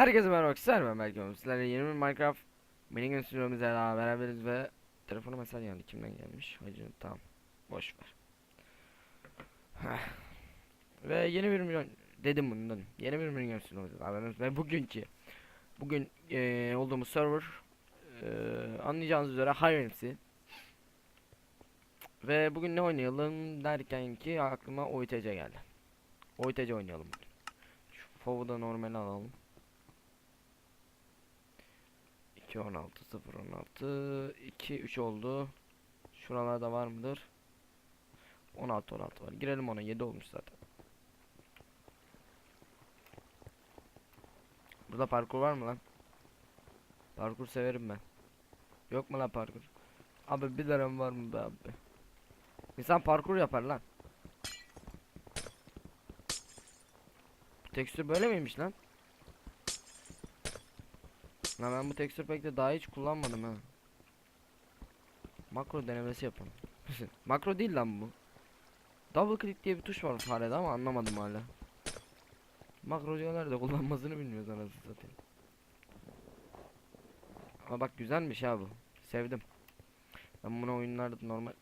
Herkese merhaba ben Berk Yavuz. Sizlerle yeni bir Minecraft mini stüdyomuzla daha beraberiz ve telefonu mesaj geldi. Kimden gelmiş? Hacı tamam. Boş ver. Ve yeni bir milyon dedim bundan. Yeni bir milyon stüdyomuzla beraberiz ve bugünkü bugün eee, olduğumuz server eee, anlayacağınız üzere Hirency ve bugün ne oynayalım derken ki aklıma OITC geldi. OITC oynayalım bugün. Şu FOV'u da normal alalım. 2 16 0 16 2 3 oldu. Şuralarda var mıdır? 16 16 var. Girelim ona 7 olmuş zaten. Burada parkur var mı lan? Parkur severim ben. Yok mu lan parkur? Abi bir liram var mı be abi? İnsan parkur yapar lan. Tekstür böyle miymiş lan? Lan ben bu tekstür pack'te daha hiç kullanmadım ha. Makro denemesi yapalım. Makro değil lan bu. Double click diye bir tuş var farede ama anlamadım hala. Makro diyorlar da kullanmasını bilmiyoruz anasını satayım. Ama bak güzelmiş ha bu. Sevdim. Ben bunu oyunlarda normal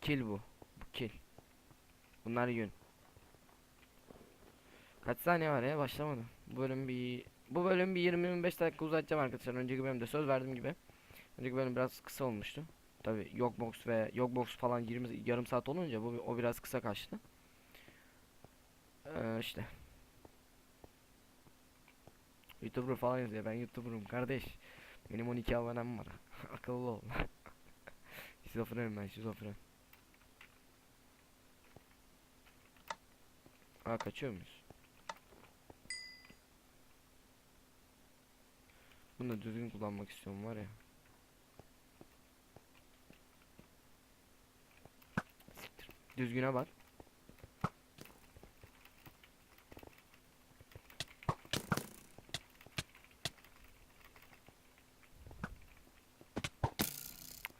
Kill bu. Bu kill. Bunlar yün. Kaç saniye var ya başlamadı. Bu bölüm bir bu bölüm bir 20-25 dakika uzatacağım arkadaşlar. Önceki bölümde söz verdiğim gibi. Önceki bölüm biraz kısa olmuştu. Tabi yok ve yok falan 20 yarım saat olunca bu o biraz kısa kaçtı. Ee, işte. YouTuber falan yazıyor. Ben YouTuber'ım kardeş. Benim 12 abonem var. Akıllı ol. şizofrenim ben şizofren. Aa kaçıyor muyuz? Bunu da düzgün kullanmak istiyorum var ya. Düzgüne bak.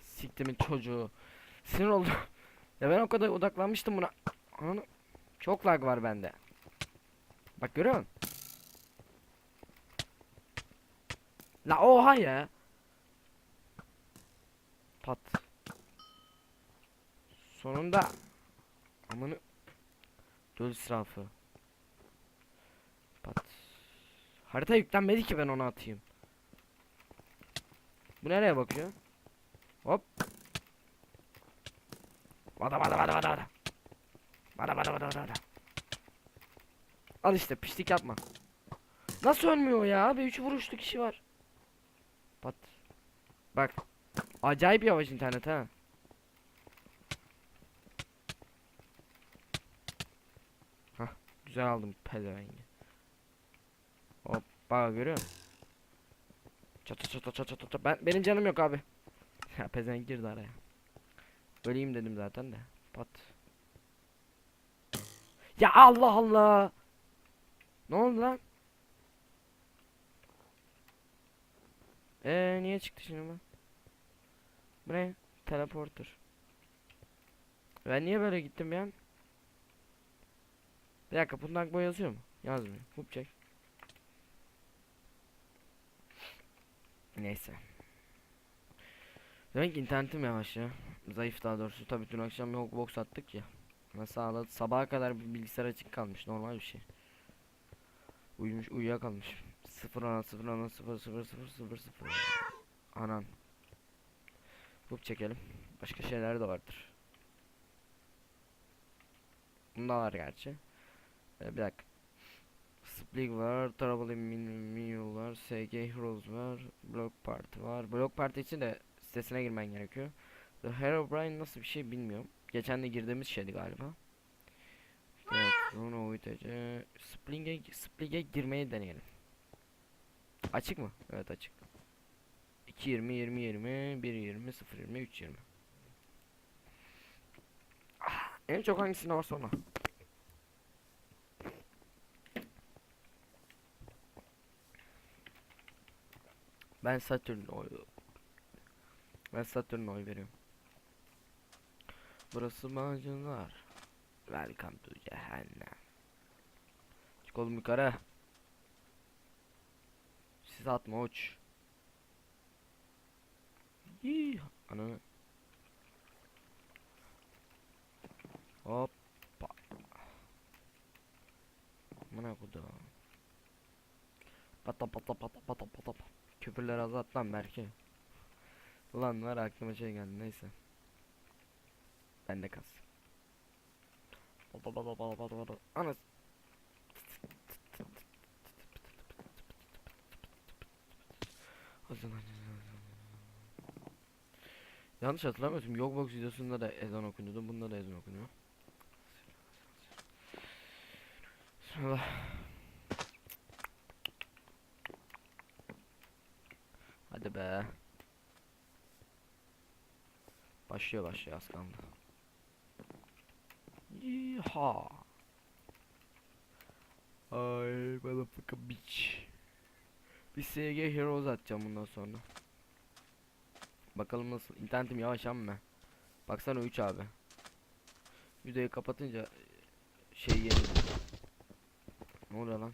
Siktimin çocuğu. Sinir oldum. ya ben o kadar odaklanmıştım buna. Ananı. Çok lag var bende. Bak görüyor musun? La oha ya. Pat. Sonunda. Amanı. Döl israfı. Pat. Harita yüklenmedi ki ben onu atayım. Bu nereye bakıyor? Hop. Vada vada vada vada vada. Vada vada vada vada. Al işte piştik yapma. Nasıl ölmüyor ya? Abi 3 vuruşlu kişi var. Pat. Bak. Acayip yavaş internet ha. Hah güzel aldım pezevengi. Hop bak görüyor musun? Çata çata çata çata. Ben benim canım yok abi. Ya pezevenk girdi araya. Öleyim dedim zaten de. Pat. Ya Allah Allah. Ne oldu lan? Eee niye çıktı şimdi bu? Bu ne? Teleporter. Ben niye böyle gittim an? Bir dakika bundan boy yazıyor mu? Yazmıyor. Hup çek. Neyse. Demek internetim yavaş ya. Zayıf daha doğrusu. Tabii dün akşam yok box attık ya. Mesela sabaha kadar bir bilgisayar açık kalmış. Normal bir şey. Uyumuş uyuyakalmış. 0 ana 0 ana 0 0 0 0 0 Anan. Hook çekelim. Başka şeyler de vardır. Bunda var gerçi. Ee, bir dakika. Splig var, Trouble in var, SG Heroes var, Block Party var. Block Party için de sitesine girmen gerekiyor. The Herobrine nasıl bir şey bilmiyorum. Geçen de girdiğimiz şeydi galiba. Evet, sonra UTC. Spling'e Splig'e girmeyi deneyelim. Açık mı? Evet açık. 2 20 20 20 1 20 0 20 3 20. Ah, en çok hangisinde varsa ona. Ben Satürn oy Ben Satürn oy veriyorum. Burası macunlar. Welcome to cehennem. Kolum yukarı. Siz atma uç. Yii. Ananı. Hoppa. Amına kodum. Pata pata pata pata pata. Küfürleri azalt lan belki. Ulan var aklıma şey geldi neyse. Ben de kas. Pata pata pata pata pata. Anas. Yanlış hatırlamıyorsam Yogbox videosunda da ezan okunuyordu. Bunda da ezan okunuyor. Bismillah. Hadi be. Başlıyor başlıyor az kaldı. Yeehaw. Ay motherfucker bitch. Bir SG Heroes atacağım bundan sonra. Bakalım nasıl. İnternetim yavaş ama. Baksana 3 abi. Videoyu kapatınca şey yeni. Ne oluyor lan?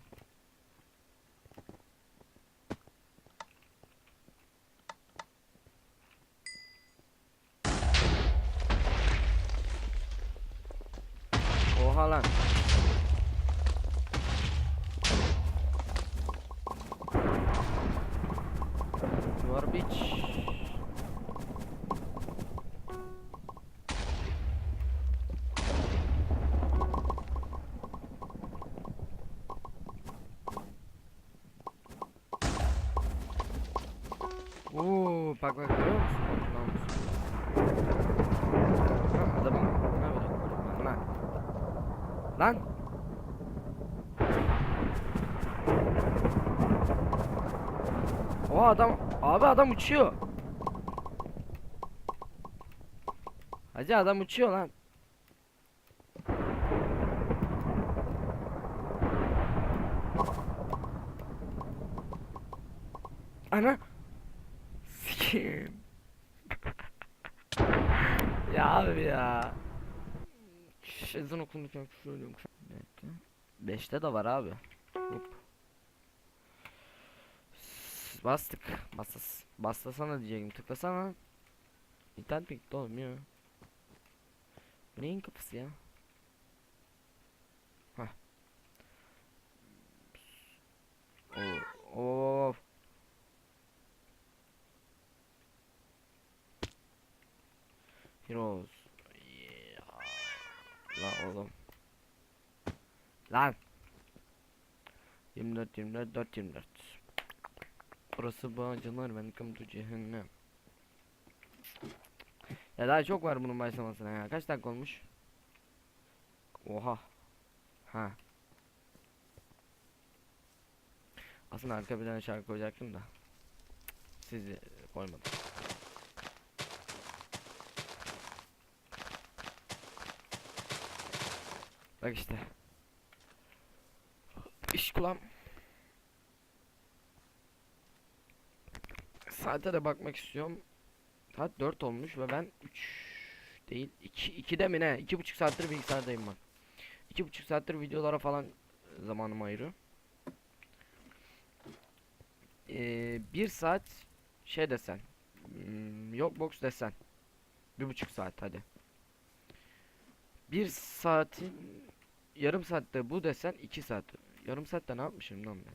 Oha lan. Bak bak görüyor musun? Namus. Ha, ne yapacak? Lan. Lan. O adam abi adam uçuyor. Hacı adam uçuyor lan. Ana. Sikeyim. ya abi ya. Ezan okunurken küfür ediyorum. Dakika. Beşte de var abi. Hop. Bastık. Bastas. Bastasana diyecektim. Tıklasana. İnternet mi gitti oğlum ya? Bu neyin kapısı ya? Hah. Oo. Oo. Heroes. Yeah. Lan oğlum. Lan. 24 24 4 24. Burası bağcılar welcome to cehennem. Ya daha çok var bunun başlamasına ya. Kaç dakika olmuş? Oha. Ha. Aslında arka bir tane şarkı koyacaktım da. Sizi koymadım. Bak işte. İş kulağım. Saate de bakmak istiyorum. Saat 4 olmuş ve ben 3 değil 2 2'de mi ne? 2,5 saattir bilgisayardayım ben. 2,5 saattir videolara falan zamanımı ayırıyorum. Ee, 1 saat şey desen. Hmm, yok box desen. Bir buçuk saat hadi. Bir saatin yarım saatte bu desen 2 saat. Yarım saatte ne yapmışım lan ben?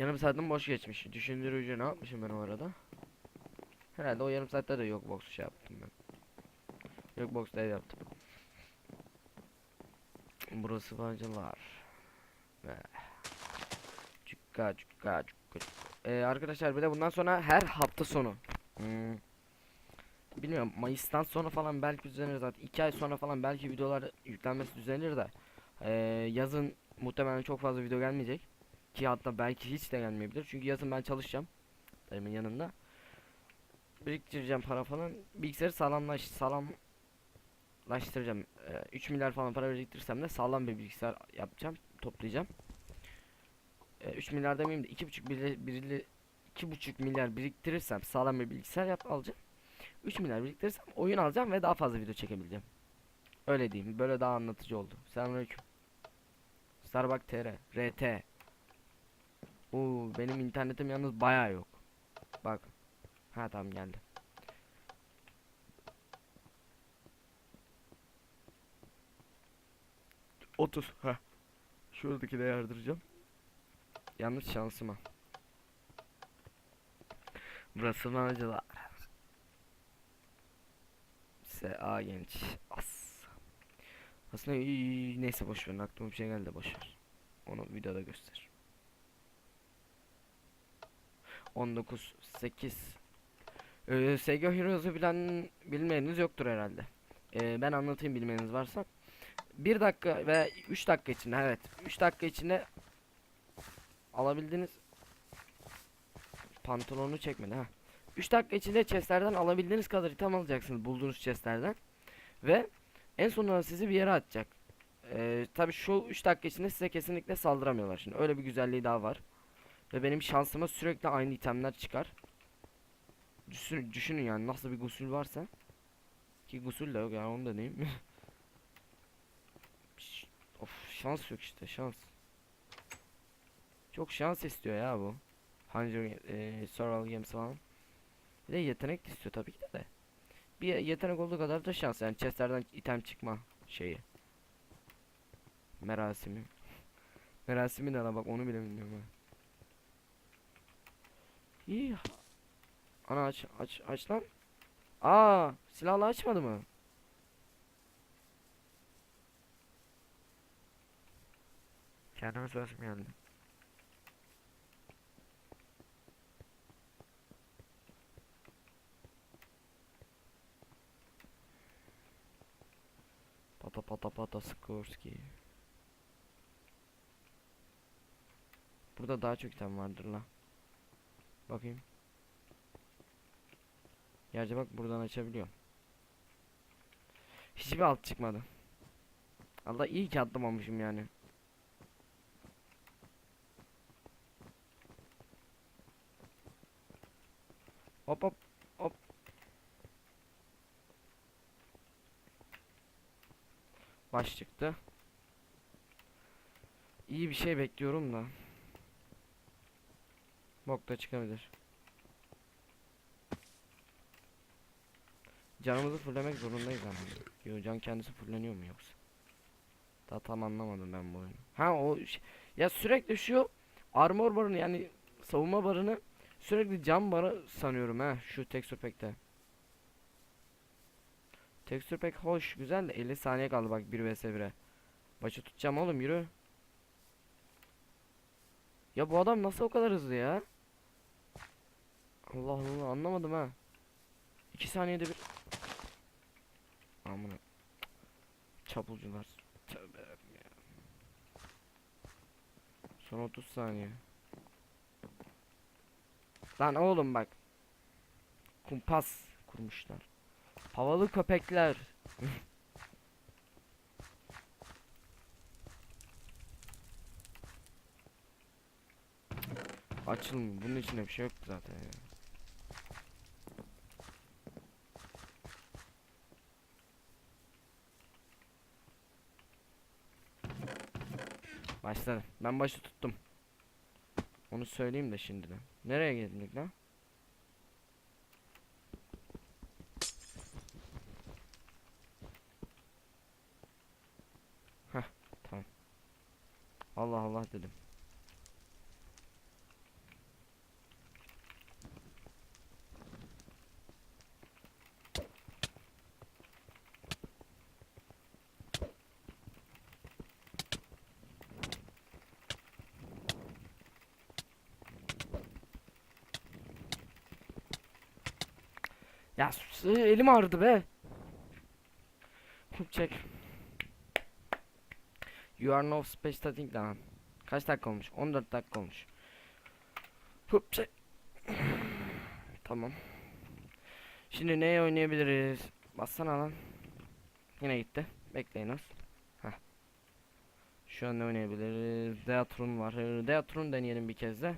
Yarım saatim boş geçmiş. Düşündürücü ne yapmışım ben o arada? Herhalde o yarım saatte de yok box şey yaptım ben. Yok box ev yaptım. Burası Cukka cukka cukka cukka. Ee, arkadaşlar bir de bundan sonra her hafta sonu. Hmm. Bilmiyorum Mayıs'tan sonra falan belki düzenir zaten. 2 ay sonra falan belki videolar yüklenmesi düzenir de. Ee, yazın muhtemelen çok fazla video gelmeyecek. Ki hatta belki hiç de gelmeyebilir. Çünkü yazın ben çalışacağım. Dayımın yanında. Biriktireceğim para falan. Bilgisayarı sağlamlaş sağlamlaştıracağım. Ee, 3 milyar falan para biriktirirsem de sağlam bir bilgisayar yapacağım toplayacağım. Ee, 3 milyar demeyeyim de 2,5 birli, birli 2,5 milyar biriktirirsem sağlam bir bilgisayar yap alacağım 3 milyar biriktirirsem oyun alacağım ve daha fazla video çekebileceğim. Öyle diyeyim. Böyle daha anlatıcı oldu. Selamünaleyküm. Starbucks TR. RT. Oo benim internetim yalnız bayağı yok. Bak. Ha tamam geldi. Otuz. Ha. Şuradaki de yardıracağım. Yalnız şansıma. Burası Nacılar. S.A. Genç. As. Aslında neyse boş verin aklıma bir şey geldi boş ver. Onu videoda göster. 19 8 ee, Sega Heroes'u bilen bilmeyeniniz yoktur herhalde. Ee, ben anlatayım bilmeyeniniz varsa. 1 dakika ve 3 dakika içinde evet 3 dakika içinde alabildiğiniz pantolonu çekmedi ha. 3 dakika içinde chestlerden alabildiğiniz kadar item alacaksınız bulduğunuz chestlerden ve en sonunda sizi bir yere atacak. Ee, tabii şu 3 dakika içinde size kesinlikle saldıramıyorlar şimdi. Öyle bir güzelliği daha var. Ve benim şansıma sürekli aynı itemler çıkar. Düşün, düşünün yani nasıl bir gusül varsa. Ki gusül de yok yani onu da diyeyim. Of şans yok işte şans. Çok şans istiyor ya bu. Hunger e, Survival Games falan. Bir de yetenek istiyor tabii ki de. Bir yetenek olduğu kadar da şans yani chestlerden item çıkma şeyi. Merasimi. Merasimi ne lan bak onu bile bilmiyorum ha. İyi. Ana aç aç aç lan. Aa silahla açmadı mı? Kendime sözüm geldi. Pata pata pata Sikorsky. Burada daha çok item vardır la. Bakayım. Gerçi bak buradan açabiliyorum. Hiçbir alt çıkmadı. Allah iyi ki atlamamışım yani. Hop hop hop. Baş çıktı. İyi bir şey bekliyorum da. Bok da çıkabilir. Canımızı fullemek zorundayız ama. Yo can kendisi fulleniyor mu yoksa? Daha tam anlamadım ben bu oyunu. Ha o ya sürekli şu armor barını yani savunma barını sürekli cam barı sanıyorum ha şu texture pack'te. Texture pack hoş güzel de 50 saniye kaldı bak 1 vs 1'e. Başı tutacağım oğlum yürü. Ya bu adam nasıl o kadar hızlı ya? Allah Allah anlamadım ha. 2 saniyede bir Amına Çapulcular Tövbe ya Son 30 saniye Lan oğlum bak Kumpas kurmuşlar Havalı köpekler Açılmıyor bunun içinde bir şey yok zaten ya Başladı. Ben başı tuttum. Onu söyleyeyim de şimdiden. Nereye geldik lan? Heh, tamam. Allah Allah dedim. Ya elim ağrıdı be. Çek. You are no space static lan. Kaç dakika olmuş? 14 dakika olmuş. Hop çek. tamam. Şimdi neye oynayabiliriz? Bassana lan. Yine gitti. Bekleyin az. Heh. Şu an ne oynayabiliriz? Deatron var. Ee, Deatron deneyelim bir kez de.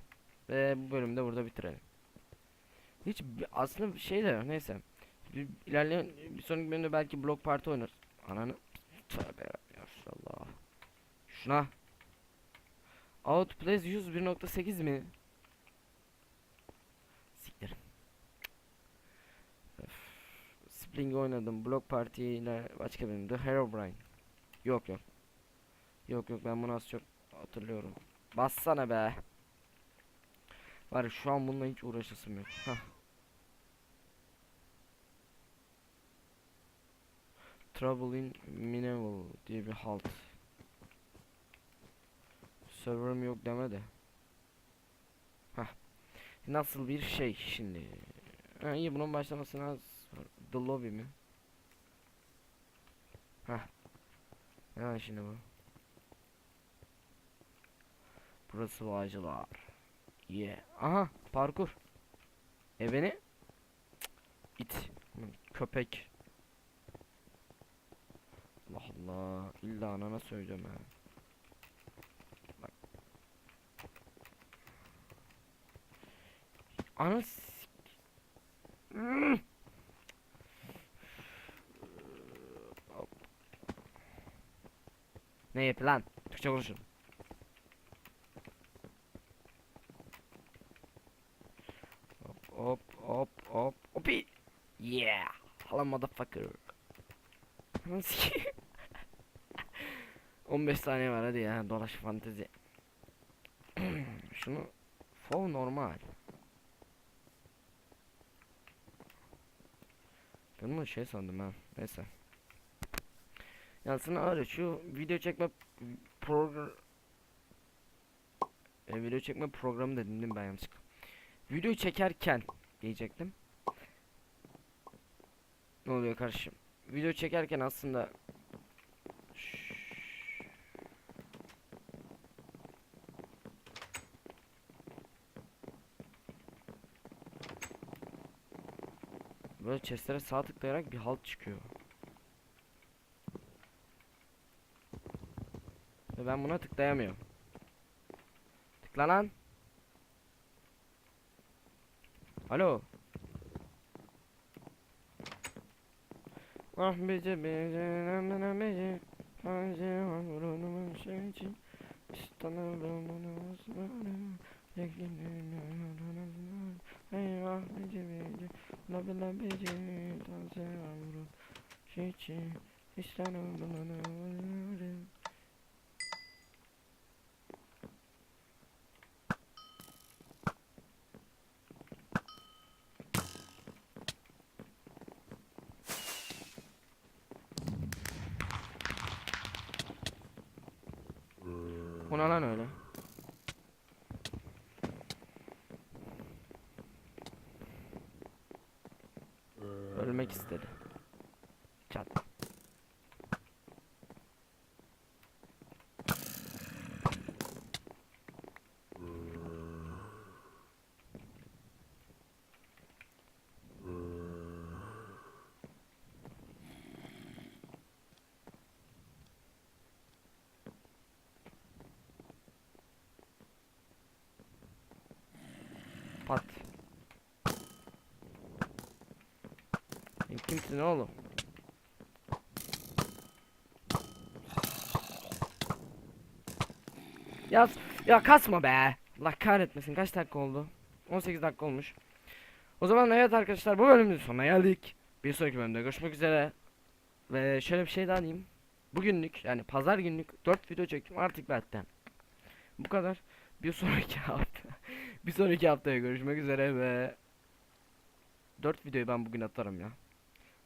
Ve bu bölümü de burada bitirelim. Hiç aslında şey de neyse. Bir, ilerleyen bir sonraki bölümde belki blok parti oynarız. Ananı tövbe. Şuna Outplays 101.8 mi? Siktir. Spring oynadım. Block Party ile başka benim. The Herobrine. Yok yok. Yok yok ben bunu az çok hatırlıyorum. Bassana be. Var şu an bununla hiç uğraşasım yok. Hah. Trouble in Mineral diye bir halt. Server'ım yok deme de. Hah. Nasıl bir şey şimdi? Ha, iyi bunun başlamasına. The Lobby mi? Hah. Ha şimdi bu. Burası Bağcılar. Yeah. Aha parkur. E beni? İt. Köpek. Allah Allah. İlla anana söyleyeceğim ha. Ana. Ne yapı lan? Türkçe konuşun. Hop hop hop hop hopi. Yeah. Hala motherfucker. Ananı sikeyim. 15 saniye var hadi ya dolaş fantezi. Şunu fov normal. Bunu şey sandım ha. Neyse. Yansına öyle şu video çekme program e, video çekme programı dedim değil mi ben yanlışlıkla. Video çekerken diyecektim. Ne oluyor kardeşim? Video çekerken aslında Böyle chestlere sağ tıklayarak bir halt çıkıyor. Ve ben buna tıklayamıyorum. Tıkla lan. Alo. Ah bece bece namına bece Hacı hamrunumun şey için İstanbul'un osmanım Eyvah bece bece labi bece Taze hamrun şey için İstanbul'un osmanım Bu ne lan öyle? Chặt Kimsin oğlum? Ya ya kasma be. Allah kahretmesin. Kaç dakika oldu? 18 dakika olmuş. O zaman evet arkadaşlar bu bölümün sonuna geldik. Bir sonraki bölümde görüşmek üzere. Ve şöyle bir şey daha diyeyim. Bugünlük yani pazar günlük 4 video çektim artık benden. Bu kadar. Bir sonraki hafta. bir sonraki haftaya görüşmek üzere ve 4 videoyu ben bugün atarım ya.